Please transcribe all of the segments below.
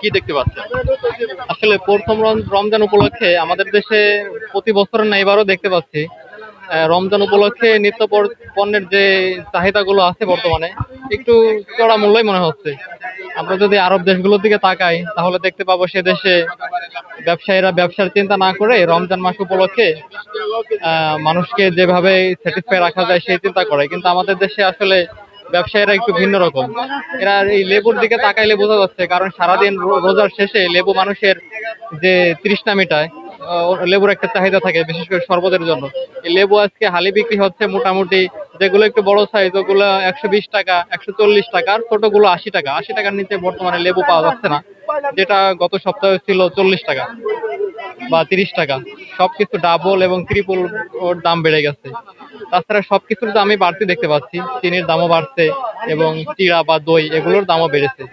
কি- দেখতে পাচ্ছেন? আসলে প্রথম রমজান উপলক্ষে আমাদের দেশে প্রতি বছর না এবারও দেখতে পাচ্ছি। রমজান উপলক্ষে নিত্য পণ্যের যে চাহিদাগুলো আছে বর্তমানে, একটু চড়া মূল্যই মনে হচ্ছে। আমরা যদি আরব দেশগুলোর দিকে তাকাই, তাহলে দেখতে পাবো সে দেশে ব্যবসায়ীরা ব্যবসার চিন্তা না করে রমজান মাস উপলক্ষে মানুষকে যেভাবে স্যাটিসফাই রাখা যায় সেই চিন্তা করে। কিন্তু আমাদের দেশে আসলে ব্যবসায়ীরা একটু ভিন্ন রকম। এরা এই লেবুর দিকে তাকাইলে বোঝা যাচ্ছে, কারণ সারাদিন রোজার শেষে লেবু মানুষের যে তৃষ্ণা মিটায় লেবুর একটা চাহিদা থাকে, বিশেষ করে শরবতের জন্য। এই লেবু আজকে হালি বিক্রি হচ্ছে মোটামুটি যেগুলো একটু বড় সাইজ ওগুলো একশো বিশ টাকা, একশো চল্লিশ টাকা, আর ছোটগুলো আশি টাকা। আশি টাকার নিচে বর্তমানে লেবু পাওয়া যাচ্ছে না, যেটা গত সপ্তাহে ছিল চল্লিশ টাকা। বা তিরিশ টাকা। সবকিছু ডাবল এবং ত্রিপল ওর দাম বেড়ে গেছে। তাছাড়া সবকিছুর দামই বাড়তি দেখতে পাচ্ছি। চিনির দামও বাড়ছে এবং চিড়া বা দই এগুলোর দামও বেড়েছে।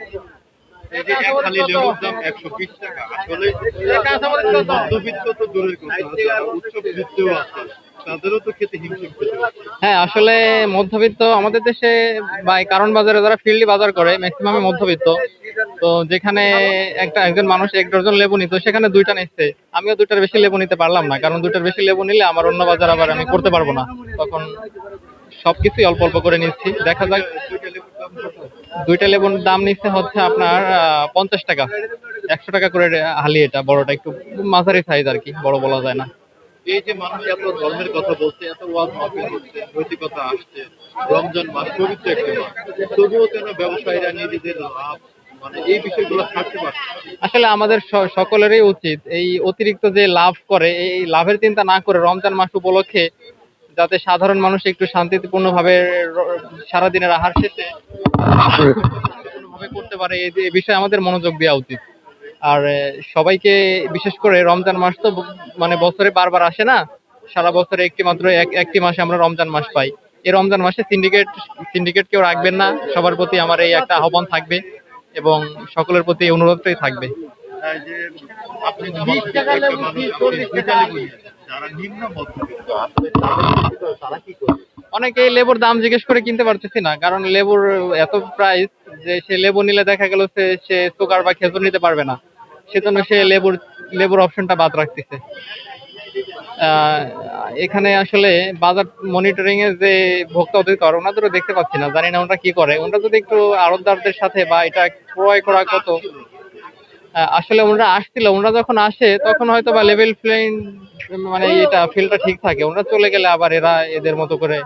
হ্যাঁ আসলে মধ্যবিত্ত আমাদের দেশে বা কারণ বাজারে যারা ফিল্ডি বাজার করে ম্যাক্সিমামই মধ্যবিত্ত। তো যেখানে একটা একজন মানুষ এক ডজন লেবু নিত, সেখানে দুইটা নিচ্ছে। আমিও দুইটার বেশি লেবু নিতে পারলাম না, কারণ দুইটার বেশি লেবু নিলে আমার অন্য বাজার আবার আমি করতে পারব না। তখন সবকিছুই অল্প অল্প করে নিচ্ছি। দেখা যাক, দুইটা লেবুর দাম নিচ্ছে হচ্ছে আপনার পঞ্চাশ টাকা। একশো টাকা করে হালি এটা, বড়টা একটু মাঝারি সাইজ আর কি, বড় বলা যায় না। এই যে মানুষ এত ধর্মের কথা বলছে, এত ওয়াজ মাহফিল হচ্ছে, নৈতিকতা আসছে, রমজান মাস, পবিত্র একটি মাস। তবুও কেন ব্যবসায়ীরা নিজেদের লাভ মানে আসলে আমাদের সকলেরই উচিত এই অতিরিক্ত যে লাভ করে, এই লাভের চিন্তা না করে রমজান মাস উপলক্ষে যাতে সাধারণ মানুষ একটু শান্তিপূর্ণভাবে র- সারাদিনের আহার শেষে করতে পারে, এই বিষয়ে আমাদের মনোযোগ দেওয়া উচিত। আর সবাইকে বিশেষ করে রমজান মাস তো মানে বছরে বারবার আসে না, সারা বছরে একটি মাত্র এক, একটি মাসে আমরা রমজান মাস পাই। এই রমজান মাসে সিন্ডিকেট সিন্ডিকেট কেউ রাখবেন না, সবার প্রতি আমার এই একটা আহ্বান থাকবে। এবং সকলের প্রতি এই অনুরোধটাই থাকবে। অনেকে লেবুর দাম জিজ্ঞেস করে কিনতে পারতেছি না কারণ লেবুর এত প্রাইস যে সে লেবু নিলে দেখা গেল সে সে সুগার বা খেজুর নিতে পারবে না। সেজন্য সে লেবুর লেবুর অপশনটা বাদ রাখতেছে। এখানে আসলে বাজার মনিটরিং এর যে ভোক্তা অধিকার, ওনাদেরও দেখতে পাচ্ছি না, জানি না ওনারা কি করে। ওনারা যদি একটু আড়তদারদের সাথে বা এটা ক্রয় করা কত? আসলে ওনারা আসছিল, ওনারা যখন আসে, তখন হয়তো বা লেভেল প্লেন মানে এটা ফিল্ডটা ঠিক থাকে। ওনারা চলে গেলে আবার এরা এদের মতো করে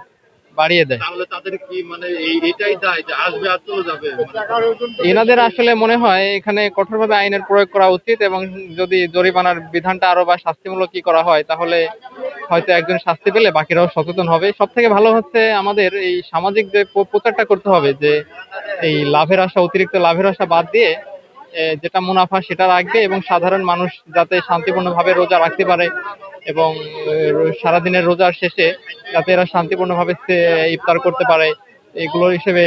বাড়িয়ে দেয়। তাহলে তাদের কি মানে এটাই দায় যে আসবে আর চলে যাবে? এনাদের আসলে মনে হয় এখানে কঠোরভাবে আইনের প্রয়োগ করা উচিত এবং যদি জরিমানার বিধানটা আরও বা শাস্তিমূলক কি করা হয় তাহলে হয়তো একজন শাস্তি পেলে বাকিরাও সচেতন হবে। সব থেকে ভালো হচ্ছে আমাদের এই সামাজিক যে প্রচারটা করতে হবে যে এই লাভের আশা অতিরিক্ত লাভের আশা বাদ দিয়ে যেটা মুনাফা সেটা রাখবে এবং সাধারণ মানুষ যাতে শান্তিপূর্ণভাবে রোজা রাখতে পারে। এবং সারাদিনের রোজার শেষে যাতে এরা শান্তিপূর্ণভাবে ইফতার করতে পারে, এগুলো হিসেবে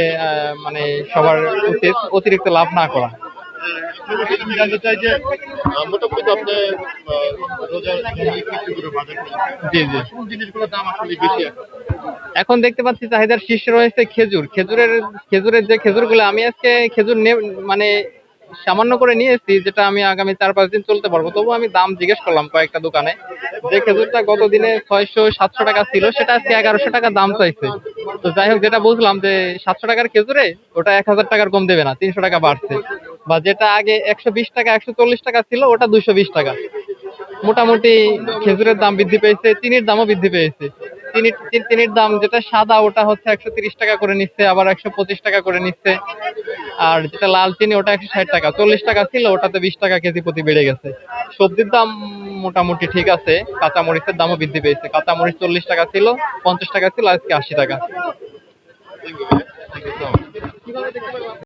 মানে সবার উচিত অতিরিক্ত লাভ না করা। এখন দেখতে পাচ্ছি চাহিদার শীর্ষে রয়েছে খেজুর। খেজুরের খেজুরের যে খেজুরগুলো, আমি আজকে খেজুর মানে সামান্য করে নিয়েছি, যেটা আমি আগামী চার পাঁচ দিন চলতে পারব। তবু আমি দাম জিজ্ঞেস করলাম কয়েকটা দোকানে যে খেজুরটা গত দিনে ছয়শো, সাতশো টাকা ছিল, সেটা আজকে এগারোশো টাকা দাম চাইছে। তো যাই হোক, যেটা বুঝলাম যে সাতশো টাকার খেজুরে ওটা এক হাজার টাকার কম দেবে না, তিনশো টাকা বাড়ছে। বা যেটা আগে একশো বিশ টাকা, একশো চল্লিশ টাকা ছিল, ওটা দুশো বিশ টাকা। মোটামুটি খেজুরের দাম বৃদ্ধি পেয়েছে, চিনির দামও বৃদ্ধি পেয়েছে। চিনির চিনির দাম যেটা সাদা, ওটা হচ্ছে একশো তিরিশ টাকা করে নিচ্ছে, আবার একশো পঁচিশ টাকা করে নিচ্ছে। আর যেটা লাল চিনি, ওটা একশো ষাট টাকা। চল্লিশ টাকা ছিল, ওটাতে বিশ টাকা কেজি প্রতি বেড়ে গেছে। সবজির দাম মোটামুটি ঠিক আছে কাঁচা মরিচের দামও বৃদ্ধি পেয়েছে। কাঁচা মরিচ চল্লিশ টাকা ছিল, পঞ্চাশ টাকা ছিল, আজকে আশি টাকা।